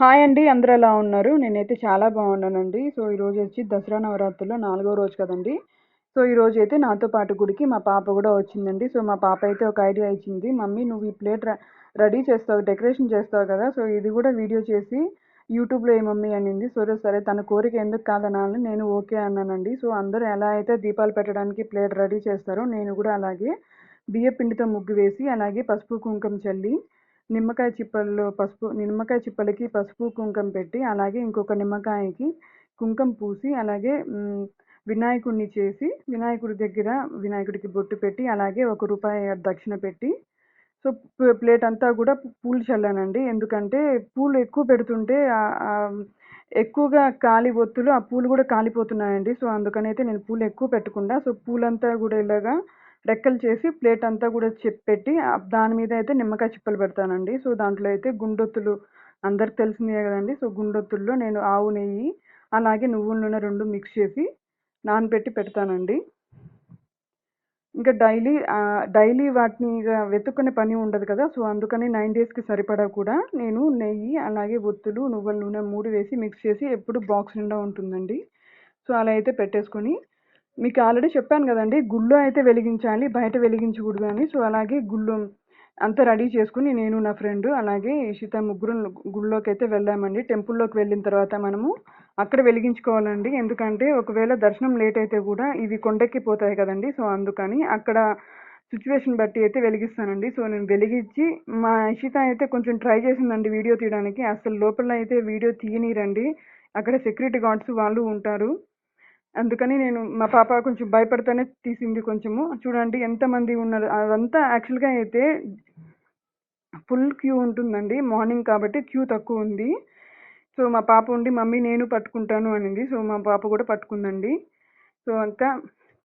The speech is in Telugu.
హాయ్ అండి అందరూ ఎలా ఉన్నారు? నేనైతే చాలా బాగున్నానండి. సో ఈరోజు వచ్చి దసరా నవరాత్రుల్లో నాలుగో రోజు కదండి. సో ఈరోజు అయితే నాతో పాటు గుడికి మా పాప కూడా వచ్చిందండి. సో మా పాప అయితే ఒక ఐడియా ఇచ్చింది మమ్మీ నువ్వు ఈ ప్లేట్ రెడీ చేస్తావు డెకరేషన్ చేస్తావు కదా సో ఇది కూడా వీడియో చేసి యూట్యూబ్లో ఏ మమ్మీ అనింది. సరే సరే తన కోరిక ఎందుకు కాదనాలని నేను ఓకే అన్నానండి. సో అందరూ ఎలా అయితే దీపాలు పెట్టడానికి ప్లేట్ రెడీ చేస్తారో నేను కూడా అలాగే బియ్య పిండితో ముగ్గు వేసి అలాగే పసుపు కుంకుమ చల్లి నిమ్మకాయ చిప్పల్లో పసుపు నిమ్మకాయ చిప్పలకి పసుపు కుంకుమ పెట్టి అలాగే ఇంకొక నిమ్మకాయకి కుంకుమ పూసి అలాగే వినాయకుడిని చేసి వినాయకుడి దగ్గర వినాయకుడికి బొట్టు పెట్టి అలాగే ఒక రూపాయి దక్షిణ పెట్టి. సో ప్లేట్ అంతా కూడా పూలు చల్లానండి. ఎందుకంటే పూలు ఎక్కువ పెడుతుంటే ఎక్కువగా కాలి ఒత్తులు ఆ పూలు కూడా కాలిపోతున్నాయండి. సో అందుకనైతే నేను పూలు ఎక్కువ పెట్టకుండా సో పూలంతా కూడా ఇలాగా రెక్కలు చేసి ప్లేట్ అంతా కూడా చెప్పెట్టి దాని మీద అయితే నిమ్మకాయ చిప్పలు పెడతానండి. సో దాంట్లో అయితే గుండొత్తులు అందరికి తెలిసిందే కదండి. సో గుండొత్తుల్లో నేను ఆవు నెయ్యి అలాగే నువ్వుల నూనె రెండు మిక్స్ చేసి నానబెట్టి పెడతానండి. ఇంకా డైలీ డైలీ వాటిని వెతుక్కునే పని ఉండదు కదా. సో అందుకని నైన్ డేస్కి సరిపడా కూడా నేను నెయ్యి అలాగే ఒత్తులు నువ్వుల నూనె మూడు వేసి మిక్స్ చేసి ఎప్పుడు బాక్స్ నిండా ఉంటుందండి. సో అలా అయితే పెట్టేసుకొని మీకు ఆల్రెడీ చెప్పాను కదండి గుళ్ళో అయితే వెలిగించాలి బయట వెలిగించకూడదు అని. సో అలాగే గుళ్ళో అంతా రెడీ చేసుకుని నేను నా ఫ్రెండ్ అలాగే ఇషిత ముగ్గురు గుళ్ళోకి అయితే వెళ్ళామండి. టెంపుల్లోకి వెళ్ళిన తర్వాత మనము అక్కడ వెలిగించుకోవాలండి. ఎందుకంటే ఒకవేళ దర్శనం లేట్ అయితే కూడా ఇవి కొండెక్కిపోతాయి కదండి. సో అందుకని అక్కడ సిచ్యువేషన్ బట్టి అయితే వెలిగిస్తానండి. సో నేను వెలిగించి మా ఇషిత అయితే కొంచెం ట్రై చేసిందండి వీడియో తీయడానికి. అసలు లోపల అయితే వీడియో తీయనీరండి. అక్కడ సెక్యూరిటీ గార్డ్స్ వాళ్ళు ఉంటారు. అందుకని నేను మా పాప కొంచెం భయపడితేనే తీసింది కొంచెము. చూడండి ఎంతమంది ఉన్నారు. అదంతా యాక్చువల్గా అయితే ఫుల్ క్యూ ఉంటుందండి. మార్నింగ్ కాబట్టి క్యూ తక్కువ ఉంది. సో మా పాప ఉండి మమ్మీ నేను పట్టుకుంటాను అనింది. సో మా పాప కూడా పట్టుకుందండి. సో అంతా